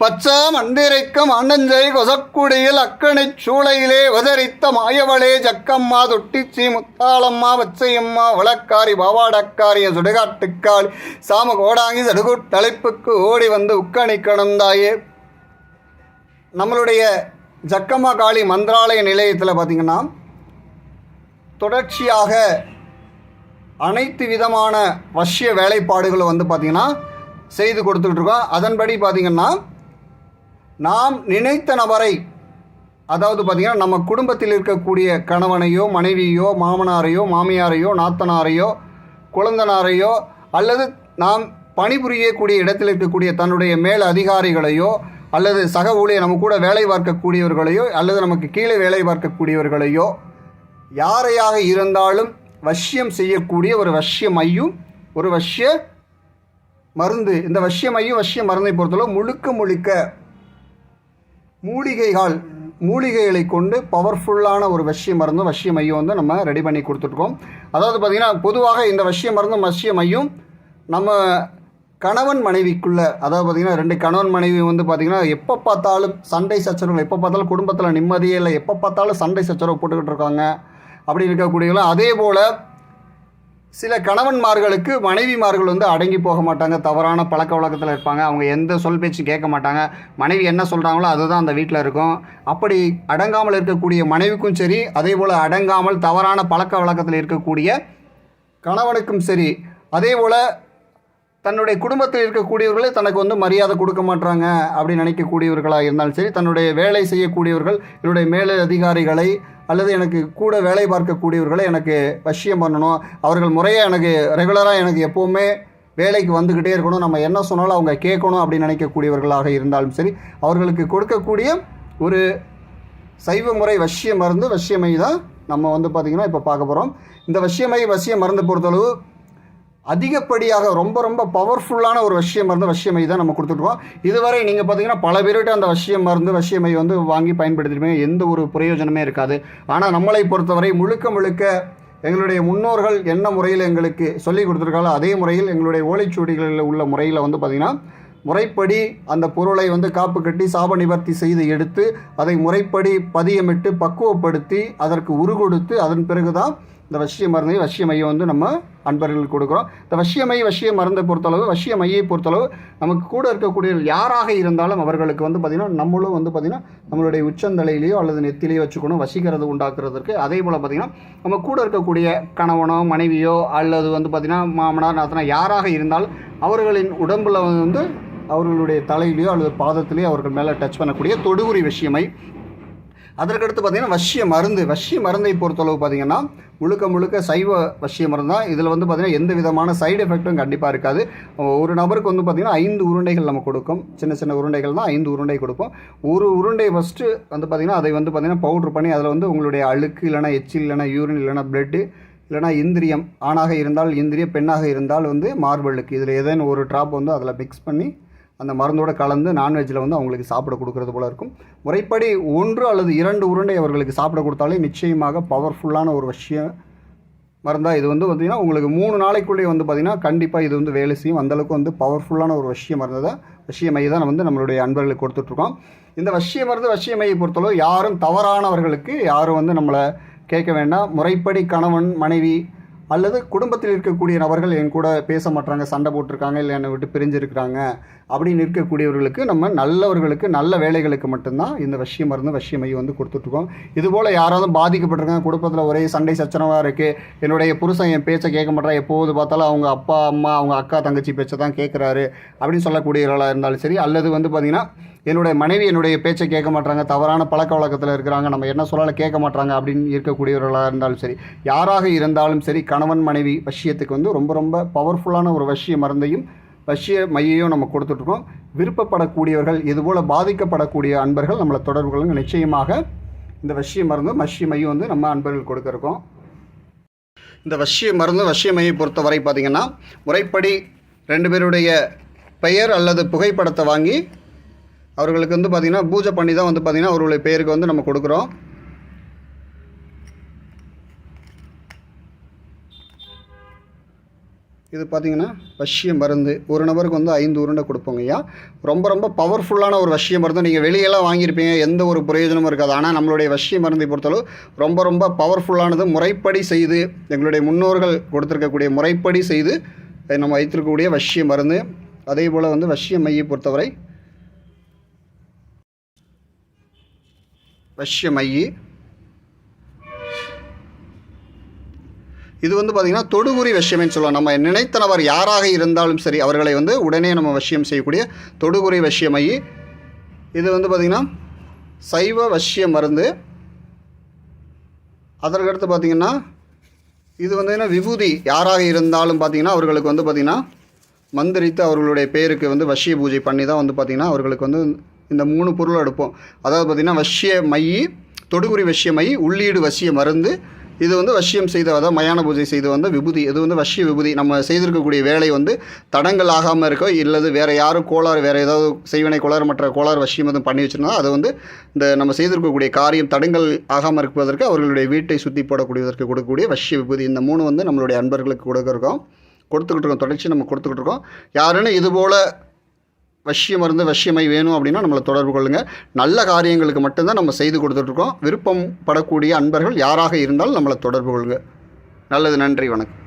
பச்சாம் மந்திரிக்கும் அண்ணஞ்சை கொசக்குடியில் அக்கணை சூளையிலே உதரித்த மாயவளே ஜக்கம்மா தொட்டிச்சி முத்தாளம்மா வச்சையம்மா வழக்காரி பாவாடக்காரிய சுடுகாட்டுக்காளி சாம கோடாங்கி சடுகுட்டழைப்புக்கு ஓடி வந்து உக்கணி கணந்தாயே நம்மளுடைய ஜக்கம்மா காளி மந்திராலய நிலையத்தில் பார்த்திங்கன்னா தொடர்ச்சியாக அனைத்து விதமான வஷ்ய வேலைப்பாடுகளை வந்து பார்த்திங்கன்னா செய்து கொடுத்துட்ருக்கோம் அதன்படி பார்த்திங்கன்னா நாம் நினைத்த நபரை அதாவது பார்த்திங்கன்னா நம்ம குடும்பத்தில் இருக்கக்கூடிய கணவனையோ மனைவியோ மாமனாரையோ மாமியாரையோ நாத்தனாரையோ குழந்தனாரையோ அல்லது நாம் பணிபுரியக்கூடிய இடத்தில் இருக்கக்கூடிய தன்னுடைய மேல் அதிகாரிகளையோ அல்லது சக ஊழியர் நம்ம கூட வேலை பார்க்கக்கூடியவர்களையோ அல்லது நமக்கு கீழே வேலை பார்க்கக்கூடியவர்களையோ யாரையாக இருந்தாலும் வஷ்யம் செய்யக்கூடிய ஒரு வஷ்ய மையும் ஒரு வஷ்ய மருந்து இந்த வஷ்ய மையம் வஷ்ய மருந்தை பொறுத்தளவு முழுக்க முழுக்க மூலிகைகள் மூலிகைகளை கொண்டு பவர்ஃபுல்லான ஒரு வஷ்ய மருந்தும் வஷ்ய மையம் வந்து நம்ம ரெடி பண்ணி கொடுத்துட்ருக்கோம் அதாவது பார்த்திங்கன்னா பொதுவாக இந்த வஷ்ய மருந்தும் வஷ்ய மையம் நம்ம கணவன் மனைவிக்குள்ள அதாவது பார்த்திங்கன்னா ரெண்டு கணவன் மனைவி வந்து பார்த்திங்கன்னா எப்போ பார்த்தாலும் சண்டை சச்சரவுகள் எப்போ பார்த்தாலும் குடும்பத்தில் நிம்மதியே இல்லை எப்போ பார்த்தாலும் சண்டை சச்சரவு போட்டுக்கிட்டு இருக்காங்க. அப்படி இருக்கக்கூடியவங்களும் அதே போல் சில கணவன்மார்களுக்கு மனைவிமார்கள் வந்து அடங்கி போக மாட்டாங்க தவறான பழக்க வழக்கத்தில் இருப்பாங்க. அவங்க எந்த சொல் பேச்சும் கேட்க மாட்டாங்க. மனைவி என்ன சொல்கிறாங்களோ அதுதான் அந்த வீட்டில் இருக்கும். அப்படி அடங்காமல் இருக்கக்கூடிய மனைவிக்கும் சரி அதே போல் அடங்காமல் தவறான பழக்க வழக்கத்தில் இருக்கக்கூடிய கணவனுக்கும் சரி அதே போல் தன்னுடைய குடும்பத்தில் இருக்கக்கூடியவர்களே தனக்கு வந்து மரியாதை கொடுக்க மாட்டாங்க அப்படின்னு நினைக்கக்கூடியவர்களாக இருந்தாலும் சரி தன்னுடைய வேலை செய்யக்கூடியவர்கள் என்னுடைய மேலதிகாரிகளை அல்லது எனக்கு கூட வேலை பார்க்கக்கூடியவர்களை எனக்கு வசியம் பண்ணணும். அவர்கள் முறையாக எனக்கு ரெகுலராக எனக்கு எப்போவுமே வேலைக்கு வந்துக்கிட்டே இருக்கணும். நம்ம என்ன சொன்னாலும் அவங்க கேட்கணும் அப்படின்னு நினைக்கக்கூடியவர்களாக இருந்தாலும் சரி அவர்களுக்கு கொடுக்கக்கூடிய ஒரு சைவ முறை வசிய மருந்து வசியமை தான் நம்ம வந்து பார்த்திங்கன்னா இப்போ பார்க்க போகிறோம் இந்த வசியமை வசிய மருந்து பொறுத்தளவு அதிகப்படியாக ரொம்ப ரொம்ப பவர்ஃபுல்லான ஒரு வசிய மருந்து வசியமை தான் நம்ம கொடுத்துட்ருக்கோம். இதுவரை நீங்கள் பார்த்தீங்கன்னா பல பேர்கிட்ட அந்த வசிய மருந்து வசியமை வந்து வாங்கி பயன்படுத்திருப்பீங்க. எந்த ஒரு பிரயோஜனமே இருக்காது. ஆனால் நம்மளை பொறுத்தவரை முழுக்க முழுக்க எங்களுடைய முன்னோர்கள் என்ன முறையில் எங்களுக்கு சொல்லி கொடுத்துருக்காங்களோ அதே முறையில் எங்களுடைய ஓலைச்சுவடிகளில் உள்ள முறையில் வந்து பார்த்திங்கன்னா முறைப்படி அந்த பொருளை வந்து காப்பு கட்டி சாப நிவர்த்தி செய்து எடுத்து அதை முறைப்படி பதியமிட்டு பக்குவப்படுத்தி அதற்கு உருகொடுத்து அதன் பிறகு தான் இந்த வசிய மருந்தை வசிய மையம் வந்து நம்ம அன்பர்களுக்கு கொடுக்குறோம். இந்த வசியமை வசிய மருந்தை பொறுத்தளவு வசிய மையை பொறுத்தளவு நமக்கு கூட இருக்கக்கூடிய யாராக இருந்தாலும் அவர்களுக்கு வந்து பார்த்திங்கன்னா நம்மளும் வந்து பார்த்திங்கன்னா நம்மளுடைய உச்சந்தலையிலையோ அல்லது நெத்திலேயோ வச்சுக்கணும் வசிக்கிறது உண்டாக்குறதுக்கு அதே போல் பார்த்திங்கன்னா நம்ம கூட இருக்கக்கூடிய கணவனோ மனைவியோ அல்லது வந்து பார்த்திங்கன்னா மாமனார் நாத்தனா யாராக இருந்தாலும் அவர்களின் உடம்பில் வந்து அவர்களுடைய தலையிலையோ அல்லது பாதத்திலேயோ அவர்கள் மேலே டச் பண்ணக்கூடிய தொடுகுறி விஷயமை அதற்கடுத்து பார்த்திங்கன்னா வஷ்ய மருந்து வஷ்ய மருந்தை பொறுத்தளவு பார்த்திங்கன்னா முழுக்க முழுக்க சைவ வஷ்ய மருந்து தான் இதில் வந்து பார்த்திங்கன்னா எந்த விதமான சைடு எஃபெக்ட்டும் கண்டிப்பாக இருக்காது. ஒரு நபருக்கு வந்து பார்த்திங்கன்னா ஐந்து உருண்டைகள் நம்ம கொடுக்கும். சின்ன சின்ன உருண்டைகள் தான் ஐந்து உருண்டை கொடுப்போம். ஒரு உருண்டை ஃபஸ்ட்டு வந்து பார்த்திங்கன்னா அதை வந்து பார்த்திங்கன்னா பவுட்ரு பண்ணி அதில் வந்து உங்களுடைய அழுக்கு இல்லைனா எச்சில் இல்லைனா யூரின் இல்லைனா பிளட்டு இல்லைனா இந்திரியம் ஆணாக இருந்தால் இந்திரியம் பெண்ணாக இருந்தால் வந்து மார்பளுக்கு இதில் ஏதேனும் ஒரு ட்ராப் வந்து அதில் மிக்ஸ் பண்ணி அந்த மருந்தோடு கலந்து நான்வெஜ்ஜில் வந்து அவங்களுக்கு சாப்பிட கொடுக்கறது போல் இருக்கும். முறைப்படி ஒன்று அல்லது இரண்டு உருண்டை அவர்களுக்கு சாப்பிட கொடுத்தாலே நிச்சயமாக பவர்ஃபுல்லான ஒரு விஷயம் மருந்தாக இது வந்து பார்த்திங்கன்னா உங்களுக்கு மூணு நாளைக்குள்ளேயே வந்து பார்த்திங்கன்னா கண்டிப்பாக இது வந்து வேலை செய்யும். அந்தளவுக்கு வந்து பவர்ஃபுல்லான ஒரு வசிய மருந்து தான் வசிய மையை தான் வந்து நம்மளுடைய அன்பர்களுக்கு கொடுத்துட்ருக்கோம் இந்த வசிய மருந்து வசிய மையை பொறுத்தளவு யாரும் தவறானவர்களுக்கு யாரும் வந்து நம்மளை கேட்க வேண்டாம். முறைப்படி கணவன் மனைவி அல்லது குடும்பத்தில் இருக்கக்கூடிய நபர்கள் என் கூட பேச மாட்டாங்க சண்டை போட்டிருக்காங்க இல்லை என்னை விட்டு பிரிஞ்சிருக்கிறாங்க அப்படின்னு இருக்கக்கூடியவர்களுக்கு நம்ம நல்லவர்களுக்கு நல்ல வேலைகளுக்கு மட்டும்தான் இந்த வசிய மருந்து வசிய மையம் வந்து கொடுத்துட்ருக்கோம். இதுபோல் யாராவது பாதிக்கப்பட்டிருக்காங்க குடும்பத்தில் ஒரே சண்டை சச்சரவாக இருக்குது என்னுடைய புருஷன் என் பேச்சை கேட்க மாட்டா எப்போது பார்த்தாலும் அவங்க அப்பா அம்மா அவங்க அக்கா தங்கச்சி பேச்சை தான் கேட்குறாரு அப்படின்னு சொல்லக்கூடியவர்களாக இருந்தாலும் சரி அல்லது வந்து பார்த்திங்கன்னா என்னுடைய மனைவி என்னுடைய பேச்சை கேட்க மாட்டாங்க தவறான பழக்க வழக்கத்தில் இருக்கிறாங்க நம்ம என்ன சொன்னாலும் கேட்க மாட்டாங்க அப்படின்னு இருக்கக்கூடியவர்களாக இருந்தாலும் சரி யாராக இருந்தாலும் சரி கணவன் மனைவி வசியத்துக்கு வந்து ரொம்ப ரொம்ப பவர்ஃபுல்லான ஒரு வசிய மருந்தையும் வசிய மையையும் நம்ம கொடுத்துட்ருக்கோம் விருப்பப்படக்கூடியவர்கள் இதுபோல் பாதிக்கப்படக்கூடிய அன்பர்கள் நம்மளை தொடர்பு கொள்ளுங்க நிச்சயமாக இந்த வசிய மருந்து வசிய மையம் வந்து நம்ம அன்பர்கள் கொடுத்துருக்கோம். இந்த வசிய மருந்து வசிய மையை பொறுத்தவரை பார்த்திங்கன்னா முறைப்படி ரெண்டு பேருடைய பெயர் அல்லது புகைப்படத்தை வாங்கி அவர்களுக்கு வந்து பார்த்திங்கன்னா பூஜை பண்ணி தான் வந்து பார்த்திங்கன்னா அவர்களுடைய பேருக்கு வந்து நம்ம கொடுக்குறோம். இது பார்த்தீங்கன்னா வசிய மருந்து. ஒரு நபருக்கு வந்து ஐந்து உருண்டை கொடுப்போங்க ஐயா. ரொம்ப ரொம்ப பவர்ஃபுல்லான ஒரு வசிய மருந்து. நீங்கள் வெளியெல்லாம் வாங்கியிருப்பீங்க எந்த ஒரு பிரயோஜனமும் இருக்காது. ஆனால் நம்மளுடைய வசிய மருந்தை பொறுத்தளவு ரொம்ப ரொம்ப பவர்ஃபுல்லானது முறைப்படி செய்து எங்களுடைய முன்னோர்கள் கொடுத்துருக்கக்கூடிய முறைப்படி செய்து நம்ம வைத்திருக்கக்கூடிய வசிய மருந்து. அதே போல் வந்து வசிய மையை பொறுத்தவரை வசிய இது வந்து பார்த்திங்கன்னா தொடுகுறி வசியம்னு சொல்லுவோம் நம்ம நினைத்த நபர் யாராக இருந்தாலும் சரி அவர்களை வந்து உடனே நம்ம வசியம் செய்யக்கூடிய தொடுகுறி வசியமை இது வந்து பார்த்திங்கன்னா சைவ வசிய மருந்து. அதற்கடுத்து பார்த்திங்கன்னா இது வந்து விபூதி யாராக இருந்தாலும் பார்த்திங்கன்னா அவர்களுக்கு வந்து பார்த்திங்கன்னா மந்திரித்து அவர்களுடைய பேருக்கு வந்து வசிய பூஜை பண்ணி தான் வந்து பார்த்திங்கன்னா அவர்களுக்கு வந்து இந்த மூணு பொருள் எடுப்போம். அதாவது பார்த்திங்கன்னா வசிய மை தொடுகுறி வசிய மை உள்ளீடு வசிய மருந்து. இது வந்து வசியம் செய்த அதாவது மயான பூஜை செய்து வந்த விபூதி. இது வந்து வசிய விபூதி. நம்ம செய்திருக்கக்கூடிய வேலை வந்து தடங்கள் ஆகாமல் இருக்கோ இல்லது வேறு யாரும் கோளாறு வேறு ஏதாவது செய்வினை கோளாறு மற்ற கோளாறு வசியம் எதுவும் பண்ணி வச்சுருந்தா அது வந்து இந்த நம்ம செய்திருக்கக்கூடிய காரியம் தடங்கள் ஆகாமல் இருப்பதற்கு அவர்களுடைய வீட்டை சுற்றி போடக்கூடியதற்கு கொடுக்கக்கூடிய வசிய விபூதி. இந்த மூணு வந்து நம்மளுடைய அன்பர்களுக்கு கொடுக்க இருக்கோம் கொடுத்துக்கிட்டு இருக்கோம். தொடர்ச்சி நம்ம கொடுத்துக்கிட்டு இருக்கோம். யாருன்னு இதுபோல் வசிய மருந்து வசியமை வேணும் அப்படின்னா நம்மளை தொடர்பு கொள்ளுங்கள் நல்ல காரியங்களுக்கு மட்டும்தான் நம்ம செய்து கொடுத்துட்ருக்கோம் விருப்பம் படக்கூடிய அன்பர்கள் யாராக இருந்தாலும் நம்மளை தொடர்பு கொள்ளுங்கள் நல்லது நன்றி வணக்கம்.